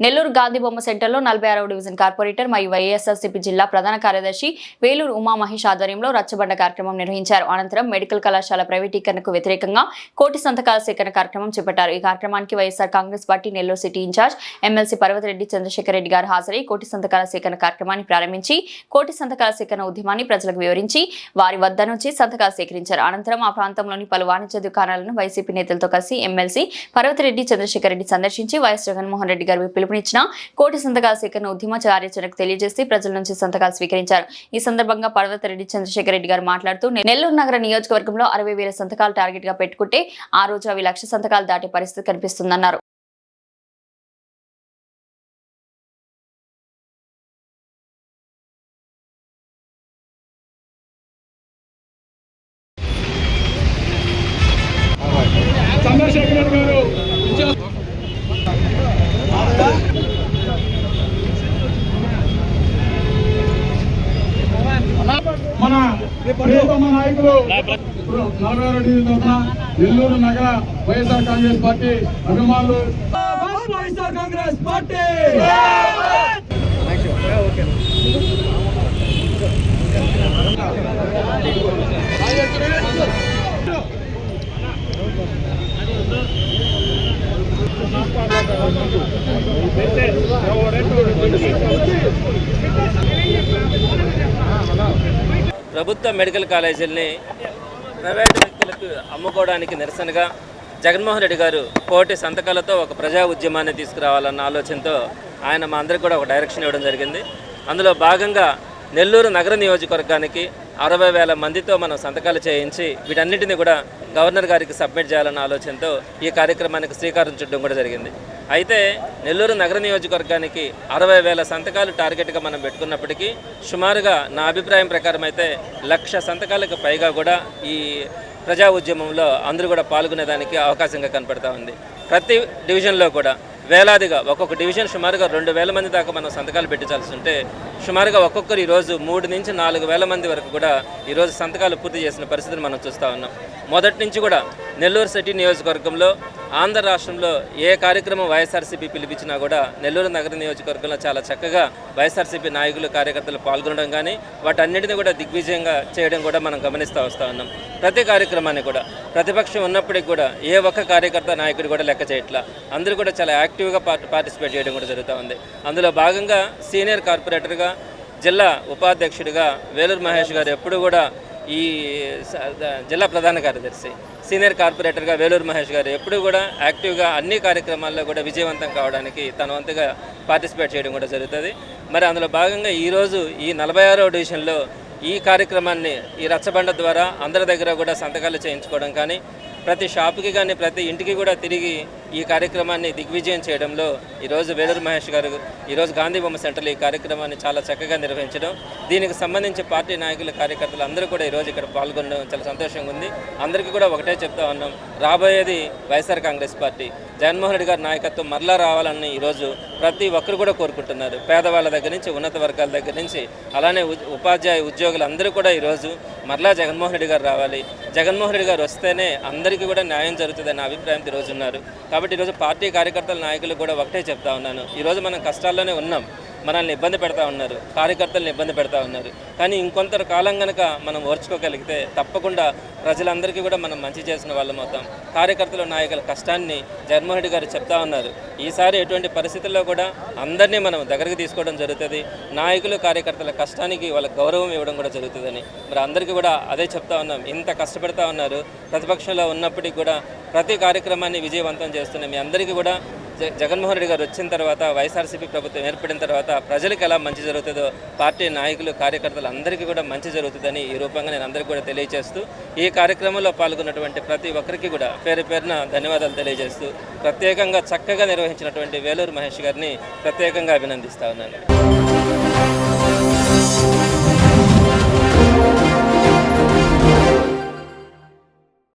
నెల్లూరు గాంధీ బొమ్మ సెంటర్లో నలభై ఆరవ డివిజన్ కార్పొరేటర్ మరియు వైఎస్ఆర్సీపీ జిల్లా ప్రధాన కార్యదర్శి వేలూరు ఉమా మహేష్ ఆధ్వర్యంలో రచ్చబండ కార్యక్రమం నిర్వహించారు. అనంతరం మెడికల్ కళాశాల ప్రైవేటీకరణకు వ్యతిరేకంగా కోటి సంతకాల సేకరణ కార్యక్రమం చేపట్టారు. ఈ కార్యక్రమానికి YSR Congress party Nellore city incharge MLC Parvathireddy Chandrasekhar Reddy గారు హాజరై కోటి సంతకాల సేకరణ కార్యక్రమాన్ని ప్రారంభించి కోటి సంతకాల సేకరణ ఉద్యమాన్ని ప్రజలకు వివరించి వారి వద్ద నుంచి సంతకాలు సేకరించారు. అనంతరం ఆ ప్రాంతంలోని పలు వాణిజ్య దుకాణాలను వైసీపీ నేతలతో కలిసి ఎమ్మెల్సీ పర్వతిరెడ్డి చంద్రశేఖర్ రెడ్డి సందర్శించి వైఎస్ జగన్మోహన్ రెడ్డి గారు పిలుపునిచ్చిన కోటి సంతకాల సేకరణ ఉద్యమ కార్యాచరణకు తెలియజేసి ప్రజల నుంచి సంతకాలు స్వీకరించారు. ఈ సందర్భంగా పర్వతరెడ్డి చంద్రశేఖర్ రెడ్డి గారు మాట్లాడుతూ నెల్లూరు నగర నియోజకవర్గంలో అరవై వేల సంతకాలు టార్గెట్గా పెట్టుకుంటే ఆ రోజు అవి లక్ష సంతకాలు దాటే పరిస్థితి కనిపిస్తుందన్నారు. ప్రియతమ నాయకులు నలభై రెడ్డి తరఫున నెల్లూరు నగర వైఎస్ఆర్ కాంగ్రెస్ పార్టీ అభిమానులు. వైఎస్ఆర్ కాంగ్రెస్ పార్టీ! ప్రభుత్వ మెడికల్ కాలేజీల్ని ప్రైవేటు వ్యక్తులకు అమ్ముకోవడానికి నిరసనగా జగన్మోహన్ రెడ్డి గారు కోటి సంతకాలతో ఒక ప్రజా ఉద్యమాన్ని తీసుకురావాలన్న ఆలోచనతో ఆయన మా అందరికి కూడా ఒక డైరెక్షన్ ఇవ్వడం జరిగింది. అందులో భాగంగా నెల్లూరు నగర నియోజకవర్గానికి అరవై వేల మందితో మనం సంతకాలు చేయించి వీటన్నిటిని కూడా గవర్నర్ గారికి సబ్మిట్ చేయాలన్న ఆలోచనతో ఈ కార్యక్రమానికి శ్రీకారం చుట్టడం కూడా జరిగింది. అయితే నెల్లూరు నగర నియోజకవర్గానికి అరవై వేల సంతకాలు టార్గెట్గా మనం పెట్టుకున్నప్పటికీ సుమారుగా నా అభిప్రాయం ప్రకారం అయితే లక్ష సంతకాలకు పైగా కూడా ఈ ప్రజా ఉద్యమంలో అందరూ కూడా పాల్గొనేదానికి అవకాశంగా కనపడతా ఉంది. ప్రతి డివిజన్లో కూడా వేలాదిగా ఒక్కొక్క డివిజన్ సుమారుగా రెండు వేల మంది దాకా మనం సంతకాలు పెట్టించాల్సి ఉంటే సుమారుగా ఒక్కొక్కరు ఈరోజు మూడు నుంచి నాలుగు వేల మంది వరకు కూడా ఈరోజు సంతకాలు పూర్తి చేసిన పరిస్థితిని మనం చూస్తూ ఉన్నాం. మొదటి నుంచి కూడా నెల్లూరు సిటీ నియోజకవర్గంలో ఆంధ్ర రాష్ట్రంలో ఏ కార్యక్రమం వైఎస్ఆర్సీపీ పిలిపించినా కూడా నెల్లూరు నగర నియోజకవర్గంలో చాలా చక్కగా వైఎస్ఆర్సీపీ నాయకులు కార్యకర్తలు పాల్గొనడం కానీ వాటన్నిటిని కూడా దిగ్విజయంగా చేయడం కూడా మనం గమనిస్తూ వస్తూ ఉన్నాం. ప్రతి కార్యక్రమాన్ని కూడా ప్రతిపక్షం ఉన్నప్పటికీ కూడా ఏ ఒక్క కార్యకర్త నాయకుడు కూడా లెక్క చేయట్లా. అందరూ కూడా చాలా యాక్టివ్గా పార్టిసిపేట్ చేయడం కూడా జరుగుతూ ఉంది. అందులో భాగంగా సీనియర్ కార్పొరేటర్గా జిల్లా ఉపాధ్యక్షుడిగా వేలూరు మహేష్ గారు ఎప్పుడు కూడా ఈ స- జిల్లా ప్రధాన కార్యదర్శి. సీనియర్ కార్పొరేటర్గా వేలూరు మహేష్ గారు ఎప్పుడు కూడా యాక్టివ్గా అన్ని కార్యక్రమాల్లో కూడా విజయవంతం కావడానికి తన వంతుగా పార్టిసిపేట్ చేయడం కూడా జరుగుతుంది. మరి అందులో భాగంగా ఈరోజు ఈ నలభై ఆరో డివిజన్లో ఈ కార్యక్రమాన్ని ఈ రచ్చబండ ద్వారా అందరి దగ్గర కూడా సంతకాలు చేయించుకోవడం కానీ ప్రతి షాపుకి కానీ ప్రతి ఇంటికి కూడా తిరిగి ఈ కార్యక్రమాన్ని దిగ్విజయం చేయడంలో ఈరోజు వేలూరు మహేష్ గారు ఈరోజు గాంధీ బొమ్మ సెంటర్లో ఈ కార్యక్రమాన్ని చాలా చక్కగా నిర్వహించడం. దీనికి సంబంధించి పార్టీ నాయకులు కార్యకర్తలు అందరూ కూడా ఈరోజు ఇక్కడ పాల్గొనడం చాలా సంతోషంగా ఉంది. అందరికీ కూడా ఒకటే చెప్తా ఉన్నాం. రాబోయేది వైఎస్ఆర్ కాంగ్రెస్ పార్టీ. జగన్మోహన్ రెడ్డి గారి నాయకత్వం మరలా రావాలని ఈరోజు ప్రతి ఒక్కరు కూడా కోరుకుంటున్నారు. పేదవాళ్ళ దగ్గర నుంచి ఉన్నత వర్గాల దగ్గర నుంచి అలానే ఉపాధ్యాయ ఉద్యోగులు అందరూ కూడా ఈరోజు మరలా జగన్మోహన్ రెడ్డి గారు రావాలి. జగన్మోహన్ రెడ్డి గారు వస్తేనే అందరికీ కూడా న్యాయం జరుగుతుందనే అభిప్రాయంతో ఈరోజు ఉన్నారు. కాబట్టి ఈరోజు పార్టీ కార్యకర్తల నాయకులు కూడా ఒకటే చెప్తా ఉన్నాను. ఈరోజు మనం కష్టాల్లోనే ఉన్నాం. మనల్ని ఇబ్బంది పెడతా ఉన్నారు కార్యకర్తలను ఇబ్బంది పెడతా ఉన్నారు. కానీ ఇంకొంత కాలం కనుక మనం ఓర్చుకోగలిగితే తప్పకుండా ప్రజలందరికీ కూడా మనం మంచి చేసిన వాళ్ళం అవుతాం. కార్యకర్తల నాయకుల కష్టాన్ని జగన్మోహన్ రెడ్డి గారు చెప్తా ఉన్నారు. ఈసారి ఎటువంటి పరిస్థితుల్లో కూడా అందరినీ మనం దగ్గరికి తీసుకోవడం జరుగుతుంది. నాయకులు కార్యకర్తల కష్టానికి వాళ్ళ గౌరవం ఇవ్వడం కూడా జరుగుతుందని మరి అందరికీ కూడా అదే చెప్తా ఉన్నాం. ఇంత కష్టపడతా ఉన్నారు. ప్రతిపక్షంలో ఉన్నప్పటికీ కూడా ప్రతి కార్యక్రమాన్ని విజయవంతం చేస్తున్న మీ అందరికీ కూడా జగన్మోహన్ రెడ్డి గారు వచ్చిన తర్వాత వైఎస్ఆర్సీపీ ప్రభుత్వం ఏర్పడిన తర్వాత ప్రజలకు ఎలా మంచి జరుగుతుందో పార్టీ నాయకులు కార్యకర్తలు అందరికీ కూడా మంచి జరుగుతుందని ఈ రూపంగా నేను అందరికీ కూడా తెలియజేస్తూ ఈ కార్యక్రమంలో పాల్గొన్నటువంటి ప్రతి ఒక్కరికి కూడా పేరు పేరున ధన్యవాదాలు తెలియజేస్తూ ప్రత్యేకంగా చక్కగా నిర్వహించినటువంటి వేలూరు మహేష్ గారిని ప్రత్యేకంగా అభినందిస్తా ఉన్నాను.